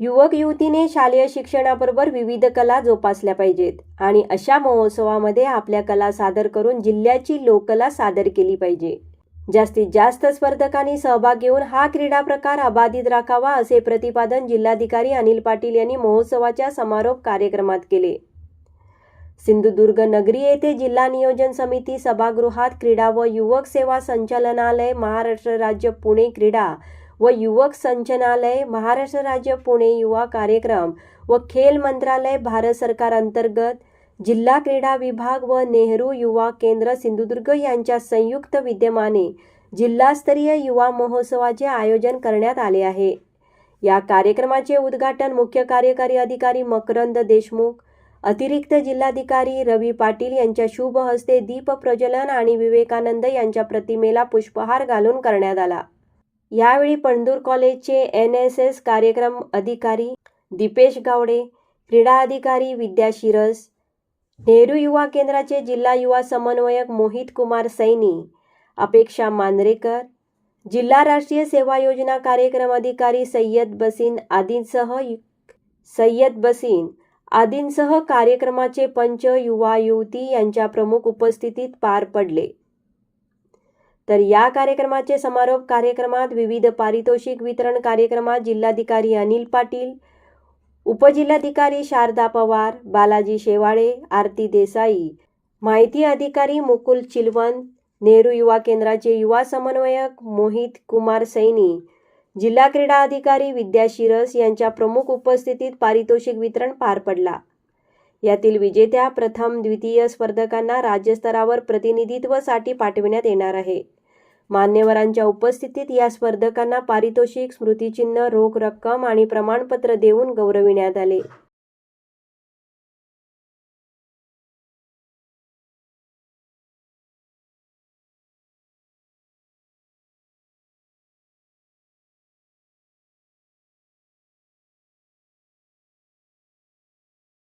युवक युवतीने शालेय शिक्षणाबरोबर विविध कला जोपासल्या पाहिजेत आणि अशा महोत्सवामध्ये आपल्या कला सादर करून जिल्ह्याची लोककला सादर केली पाहिजे. जास्तीत जास्त स्पर्धकांनी सहभाग घेऊन हा क्रीडा प्रकार अबाधित राखावा असे प्रतिपादन जिल्हाधिकारी अनिल पाटील यांनी महोत्सवाच्या समारोप कार्यक्रमात केले. सिंधुदुर्ग नगरी येथे जिल्हा नियोजन समिती सभागृहात क्रीडा व युवक सेवा संचालनालय महाराष्ट्र राज्य पुणे क्रीडा व युवक संचनालय महाराष्ट्र राज्य पुणे युवा कार्यक्रम व खेल मंत्रालय भारत सरकार अंतर्गत जिल्हा क्रीडा विभाग व नेहरू युवा केंद्र सिंधुदुर्ग यांच्या संयुक्त विद्यमाने जिल्हास्तरीय युवा महोत्सवाचे आयोजन करण्यात आले आहे. या कार्यक्रमाचे उद्घाटन मुख्य कार्यकारी अधिकारी मकरंद देशमुख अतिरिक्त जिल्हाधिकारी रवी पाटील यांच्या शुभ हस्ते दीप प्रज्वलन आणि विवेकानंद यांच्या प्रतिमेला पुष्पहार घालून करण्यात आला. यावेळी पणदूर कॉलेजचे एन एस एस कार्यक्रम अधिकारी दीपेश गावडे क्रीडा अधिकारी विद्या शिरस नेहरू युवा केंद्राचे जिल्हा युवा समन्वयक मोहित कुमार सैनी अपेक्षा मांद्रेकर जिल्हा राष्ट्रीय सेवा योजना कार्यक्रम अधिकारी सय्यद बसीन आदींसह सय्यद बसीन आदींसह कार्यक्रमाचे पंच युवा युवती यांच्या प्रमुख उपस्थितीत पार पडले. तर या कार्यक्रमाचे समारोप कार्यक्रमात विविध पारितोषिक वितरण कार्यक्रमात जिल्हाधिकारी अनिल पाटील उपजिल्हाधिकारी शारदा पवार बालाजी शेवाळे आरती देसाई माहिती अधिकारी मुकुल चिलवंत नेहरू युवा केंद्राचे युवा समन्वयक मोहित कुमार सैनी जिल्हा क्रीडा अधिकारी विद्या शिरस यांच्या प्रमुख उपस्थितीत पारितोषिक वितरण पार पडला. यातील विजेत्या प्रथम द्वितीय स्पर्धकांना राज्यस्तरावर प्रतिनिधित्वासाठी पाठविण्यात येणार आहे. मान्यवरांच्या उपस्थितीत या स्पर्धकांना पारितोषिक स्मृतिचिन्ह रोख रक्कम आणि प्रमाणपत्र देऊन गौरविण्यात आले.